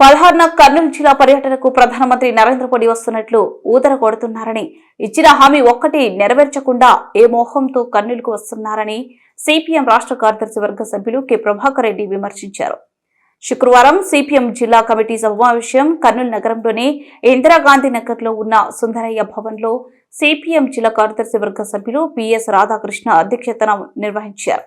పదహారున కర్నూలు జిల్లా పర్యటనకు ప్రధానమంత్రి నరేంద్ర మోడీ వస్తున్నట్లు ఊదర కొడుతున్నారని. ఇచ్చిన హామీ ఒక్కటి నెరవేర్చకుండా ఏ మోహంతో కర్నూలుకు వస్తున్నారని సిపిఎం రాష్ట్ర కార్యదర్శి వర్గ సభ్యులు కె. ప్రభాకర్ రెడ్డి విమర్శించారు. శుక్రవారం సిపిఎం జిల్లా కమిటీ సమావేశం కర్నూలు నగరంలోని ఇందిరాగాంధీ నగర్లో ఉన్న సుందరయ్య భవన్లో సిపిఎం జిల్లా కార్యదర్శి వర్గ సభ్యులు పిఎస్ రాధాకృష్ణ అధ్యక్షతన నిర్వహించారు.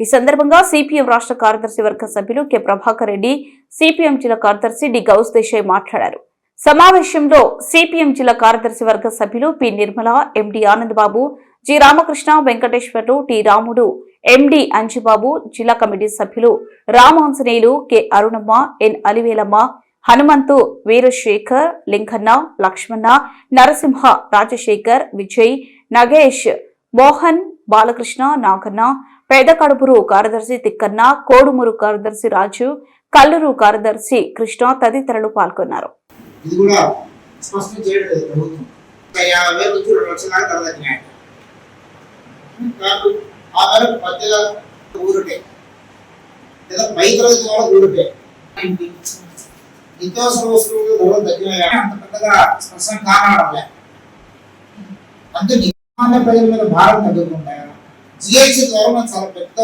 ఈ సందర్భంగా సిపిఎం రాష్ట్ర కార్యదర్శి వర్గ సభ్యులు కె. ప్రభాకర్ రెడ్డి సిపిఎం జిల్లా కార్యదర్శి డి. గౌస్ దేశాయ్ మాట్లాడారు. సమావేశంలో సిపిఎం జిల్లా కార్యదర్శి వర్గ సభ్యులు P. Nirmala MD. Anandababu G. Ramakrishna Venkateswarlu T. Ramudu MD. Anjubabu జిల్లా కమిటీ సభ్యులు రామాంజనేయులు కె. అరుణమ్మ ఎన్. అలివేలమ్మ హనుమంతు వీరశేఖర్ లింకన్న లక్ష్మణ నరసింహ రాజశేఖర్ విజయ్ నగేష్ మోహన్ బాలకృష్ణ నాగన్న పేద కడుపురు కార్యదర్శి తిక్కన్న కోడుమూరు కార్యదర్శి రాజు కల్లూరు కార్యదర్శి కృష్ణ తదితరులు పాల్గొన్నారు. ఇది కూడా స్పష్టం చేయడం ప్రభుత్వం. యాభై వేల నుంచి రెండు లక్షల తగ్గినాయి ఆ మేరకు మధ్యలో లేదా పై తరగతి నిత్యావసర వస్తువులు ధరలు తగ్గినాయి అంత పెద్దగా స్పష్టం సామాన్య ప్రజల మీద భారం తగ్గకుండా జిహెచ్ ద్వారా మనం చాలా పెద్ద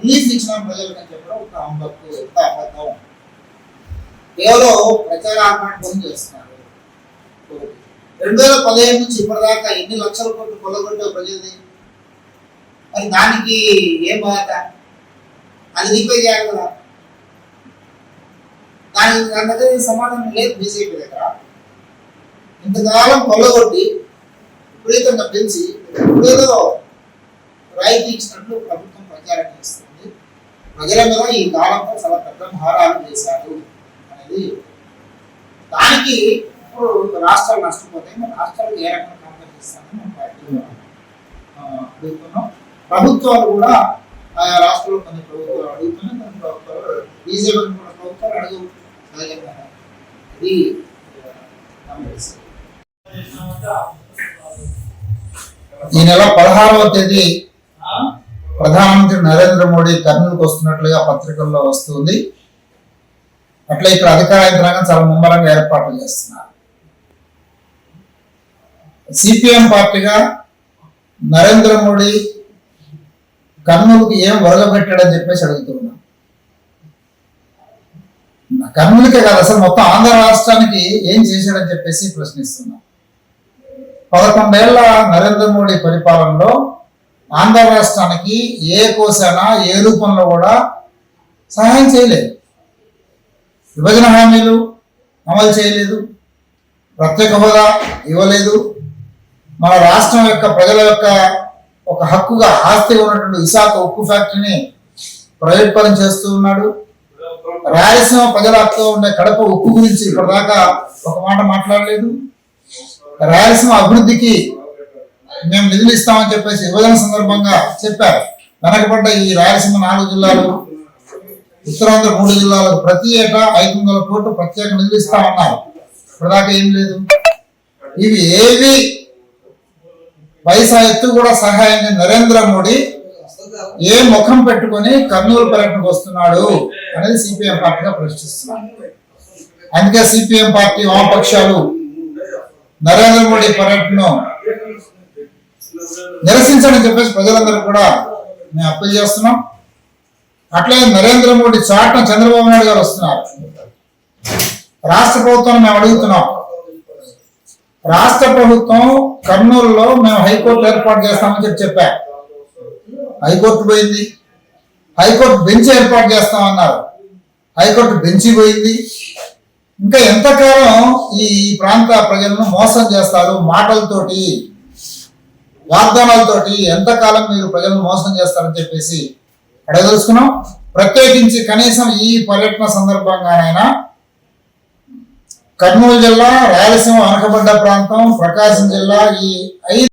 రిలీఫ్ ఇచ్చిన ప్రజలకు అని చెప్పడం ఒక అంబక్కు ఎంత అబద్ధం. కేవలం ప్రచారాత్మక చేస్తున్నారు. రెండు వేల పదిహేను నుంచి ఇప్పటిదాకా ఎన్ని లక్షల కోట్లు కొల్లగొట్టే ప్రజలది మరి దానికి ఏం బాధ అది రిపే చేయాలి కదా. దానికి దాని దగ్గర సమాధానం లేదు బీజేపీ దగ్గర. ఇంతకాలం కొల్లగొట్టి విపరీతంగా పెంచి ఇప్పుడేదో రాయితీ ఇచ్చినట్లు ప్రభుత్వం ప్రచారం చేస్తుంది. ప్రజలందరూ ఈ కాలంలో చాలా పెద్ద భారాలు చేశారు అనేది దానికి ఇప్పుడు రాష్ట్రాలు నష్టపోతాయి. మన రాష్ట్రాలు ఏ రకంగా కాంపన్సేట్ మనం పార్టీలో అడుగుతున్నాం. ప్రభుత్వాలు కూడా ఆయా రాష్ట్రంలో కొన్ని ప్రభుత్వాలు అడుగుతున్నాయి. కొన్ని ప్రభుత్వాలు బీజేపీ కూడా ప్రభుత్వాలు అడుగు సహజంగా ఇది ఈ నెల పదహారవ తేదీ ప్రధానమంత్రి నరేంద్ర మోడీ కర్నూలుకు వస్తున్నట్లుగా పత్రికల్లో వస్తుంది. అట్లా ఇక్కడ అధికార యంత్రాంగం చాలా ముమ్మరంగా ఏర్పాట్లు చేస్తున్నారు. సిపిఎం పార్టీగా నరేంద్ర మోడీ కర్నూలుకి ఏం వరగబెట్టాడని చెప్పేసి అడుగుతున్నాం కర్నూలుకే కాదు అసలు మొత్తం ఆంధ్ర రాష్ట్రానికి ఏం చేశాడని చెప్పేసి ప్రశ్నిస్తున్నాం. పదకొండేళ్ళ నరేంద్ర మోడీ పరిపాలనలో ఆంధ్ర రాష్ట్రానికి ఏ కోశాన ఏ రూపంలో కూడా సహాయం చేయలేదు. విభజన హామీలు అమలు చేయలేదు. ప్రత్యేక హోదా ఇవ్వలేదు. మన రాష్ట్రం యొక్క ప్రజల యొక్క ఒక హక్కుగా ఆస్తి ఉన్నటువంటి విశాఖ ఉక్కు ఫ్యాక్టరీని ప్రైవేట్ పరం చేస్తూ ఉన్నాడు. రాయలసీమ ప్రజల హక్కుగా ఉండే కడప ఉక్కు గురించి ఇప్పటిదాకా ఒక మాట మాట్లాడలేదు. రాయలసీమ అభివృద్ధికి మేము నిధులు ఇస్తామని చెప్పేసి విభజన సందర్భంగా చెప్పారు. వెనకబడ్డ ఈ రాయలసీమ నాలుగు జిల్లాలు ఉత్తరాంధ్ర మూడు జిల్లాలకు ప్రతి ఏటా ఐదు వందల కోట్లు ప్రత్యేక నిధులు ఇస్తామన్నారు. ఇప్పటిదాకా ఏం లేదు. ఇవి ఏవి? పైసా ఎత్తు కూడా సహాయంగా నరేంద్ర మోడీ ఏ ముఖం పెట్టుకొని కర్నూలు పర్యటనకు వస్తున్నాడు అనేది సిపిఎం పార్టీగా ప్రశ్నిస్తున్నారు అందుకే సిపిఎం పార్టీ వామపక్షాలు నరేంద్ర మోడీ పర్యటనను నిరసించని చెప్పేసి ప్రజలందరూ కూడా మేము అప్పీల్ చేస్తున్నాం. అట్లే నరేంద్ర మోడీ చాటున చంద్రబాబు నాయుడు గారు వస్తున్నారు. రాష్ట్ర ప్రభుత్వం మేము అడుగుతున్నాం. రాష్ట్ర ప్రభుత్వం కర్నూలులో మేము హైకోర్టు ఏర్పాటు చేస్తామని చెప్పి చెప్పా. హైకోర్టు పోయింది. హైకోర్టు బెంచ్ ఏర్పాటు చేస్తామన్నారు. హైకోర్టు బెంచి పోయింది. ఇంకా ఎంతకాలం ఈ ప్రాంత ప్రజలను మోసం చేస్తారు? మాటలతోటి వాగ్దానాలతోటి ఎంతకాలం మీరు ప్రజలను మోసం చేస్తారని చెప్పేసి అడగదలుచుకున్నాం ప్రత్యేకించి కనీసం ఈ పర్యటన సందర్భంగానైనా కర్నూలు జిల్లా రాయలసీమ అనకబడ్డ ప్రాంతం ప్రకాశం జిల్లా ఈ ఐదు